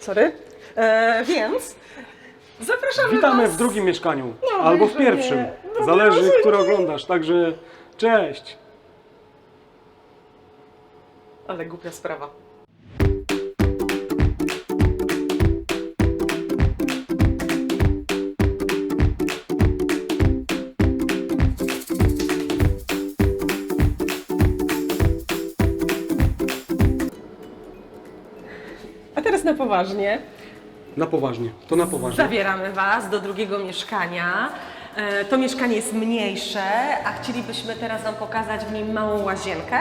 Sorry. E, więc zapraszamy Witamy was. w drugim mieszkaniu, No, albo w pierwszym. Zależy, które oglądasz. Także cześć! Ale głupia sprawa. Poważnie. Na poważnie, to na poważnie. Zabieramy Was do drugiego mieszkania. E, To mieszkanie jest mniejsze, a chcielibyśmy teraz Wam pokazać w nim małą łazienkę,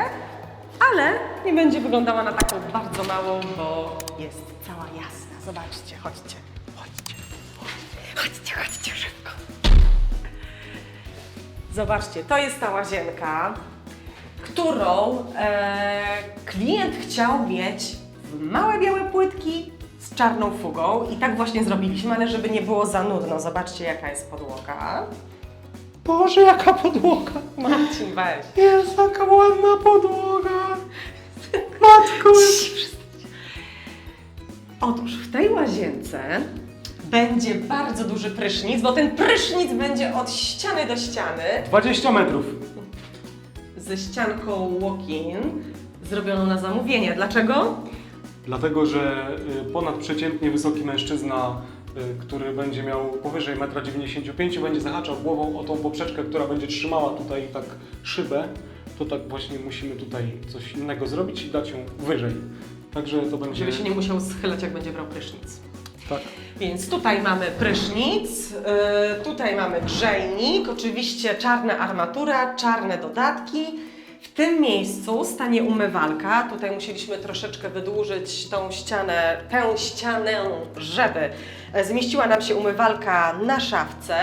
ale nie będzie wyglądała na taką bardzo małą, bo jest cała jasna. Zobaczcie, chodźcie, chodźcie, chodźcie, chodźcie szybko. Zobaczcie, to jest ta łazienka, którą e, klient chciał mieć w małe białe płytki z czarną fugą i tak właśnie zrobiliśmy, ale żeby nie było za nudno. Zobaczcie jaka jest podłoga. Boże, jaka podłoga! Marcin, weź. Jest taka ładna podłoga! Matko! Otóż w tej łazience będzie bardzo duży prysznic, bo ten prysznic będzie od ściany do ściany 20 metrów. ze ścianką walk-in zrobioną na zamówienie. Dlaczego? Dlatego, że y, ponadprzeciętnie wysoki mężczyzna, y, który będzie miał powyżej 1,95 m, będzie zahaczał głową o tą poprzeczkę, która będzie trzymała tutaj tak szybę, to tak właśnie musimy tutaj coś innego zrobić i dać ją wyżej. Także to będzie... Żeby się nie musiał schylać, jak będzie brał prysznic. Tak. Więc tutaj mamy prysznic, yy, tutaj mamy grzejnik, oczywiście czarna armatura, czarne dodatki. W tym miejscu stanie umywalka. Tutaj musieliśmy troszeczkę wydłużyć tą ścianę, tę ścianę, żeby zmieściła nam się umywalka na szafce.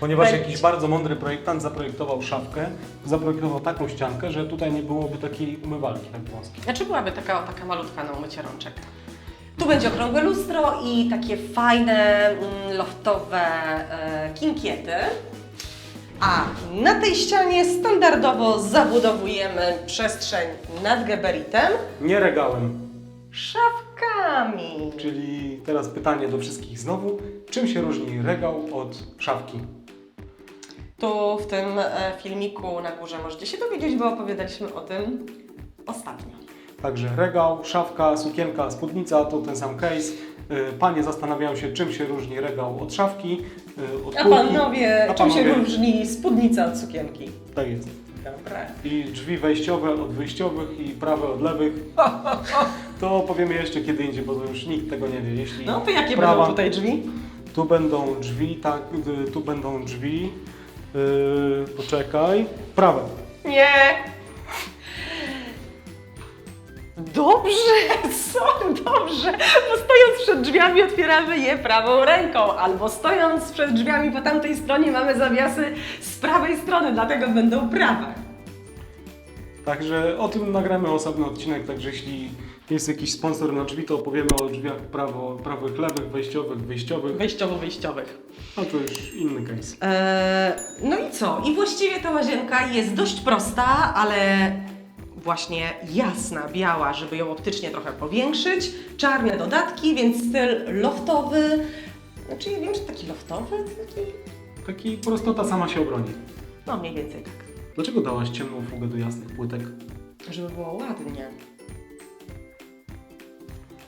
Ponieważ Będzie- jakiś bardzo mądry projektant zaprojektował szafkę, zaprojektował taką ściankę, że tutaj nie byłoby takiej umywalki tak wąskiej. Znaczy byłaby taka, taka malutka na umycie rączek. Tu będzie okrągłe lustro i takie fajne, mm, loftowe e, kinkiety. A na tej ścianie standardowo zabudowujemy przestrzeń nad gabaritem Nie regałem. szafkami. Czyli teraz pytanie do wszystkich znowu. Czym się różni regał od szafki? Tu w tym e, filmiku na górze możecie się dowiedzieć, bo opowiadaliśmy o tym ostatnio. Także regał, szafka, sukienka, spódnica to ten sam case. Y, Panie zastanawiają się, czym się różni regał od szafki, y, od A półki. panowie, A czym się panowie- różni spódnica od sukienki? Tak jest. Dobra. I drzwi wejściowe od wyjściowych i prawe od lewych. To powiemy jeszcze kiedy indziej, bo to już nikt tego nie wie. Jeśli No to jakie prawa, będą tutaj drzwi? Tu będą drzwi, tak, y, tu będą drzwi. Yy, poczekaj. Prawe. Nie! Dobrze, co? Dobrze. Bo stojąc przed drzwiami otwieramy je prawą ręką, albo stojąc przed drzwiami po tamtej stronie mamy zawiasy z prawej strony, dlatego będą prawe. Także o tym nagramy osobny odcinek, także jeśli jest jakiś sponsor na drzwi, to opowiemy o drzwiach prawo, prawych, lewych, wejściowych, wyjściowych. Wejściowo-wyjściowych. A to już inny case. Eee, no i co? I właściwie ta łazienka jest dość prosta, ale właśnie jasna, biała, żeby ją optycznie trochę powiększyć. Czarne dodatki, więc styl loftowy. Znaczy ja wiem, czy taki loftowy? Taki... Taki prostota sama się obroni. No mniej więcej tak. Dlaczego dałaś ciemną fugę do jasnych płytek? Żeby było ładnie.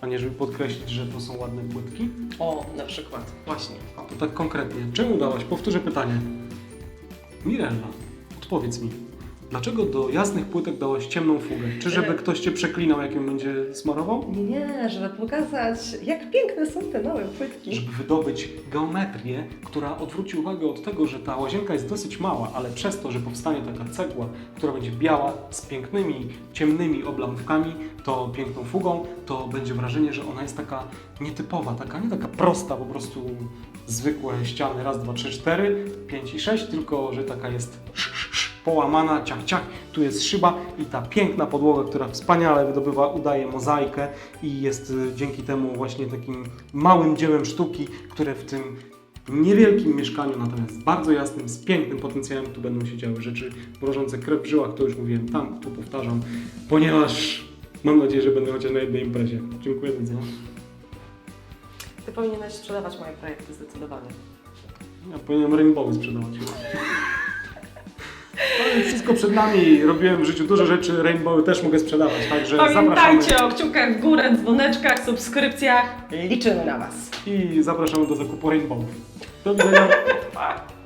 A nie żeby podkreślić, że to są ładne płytki? O, na przykład. Właśnie. O. To tak konkretnie. Czemu dałaś? Powtórzę pytanie. Mirella, odpowiedz mi. Dlaczego do jasnych płytek dałaś ciemną fugę? Czy żeby E- ktoś Cię przeklinał, jak ją będzie smarował? Nie, żeby pokazać, jak piękne są te małe płytki. żeby wydobyć geometrię, która odwróci uwagę od tego, że ta łazienka jest dosyć mała, ale przez to, że powstanie taka cegła, która będzie biała, z pięknymi, ciemnymi oblamówkami, to piękną fugą, to będzie wrażenie, że ona jest taka nietypowa, taka nie taka prosta, po prostu zwykłe ściany, raz, dwa, trzy, cztery, pięć i sześć, tylko że taka jest połamana, ciach, ciach, tu jest szyba i ta piękna podłoga, która wspaniale wydobywa, udaje mozaikę i jest y, dzięki temu właśnie takim małym dziełem sztuki, które w tym niewielkim mieszkaniu, natomiast bardzo jasnym, z pięknym potencjałem, tu będą się działy rzeczy mrożące krew w żyłach, to już mówiłem tam, tu powtarzam, ponieważ mam nadzieję, że będę chociaż na jednej imprezie. Dziękuję, widzenia. Ty powinieneś sprzedawać moje projekty zdecydowanie. Ja powinienem rainbowy sprzedawać. Wszystko przed nami. Robiłem w życiu dużo rzeczy, rainbowy też mogę sprzedawać, także Pamiętajcie zapraszamy. o kciukach w górę, dzwoneczkach, subskrypcjach. Liczymy na Was. I zapraszamy do zakupu rainbowów. Do widzenia.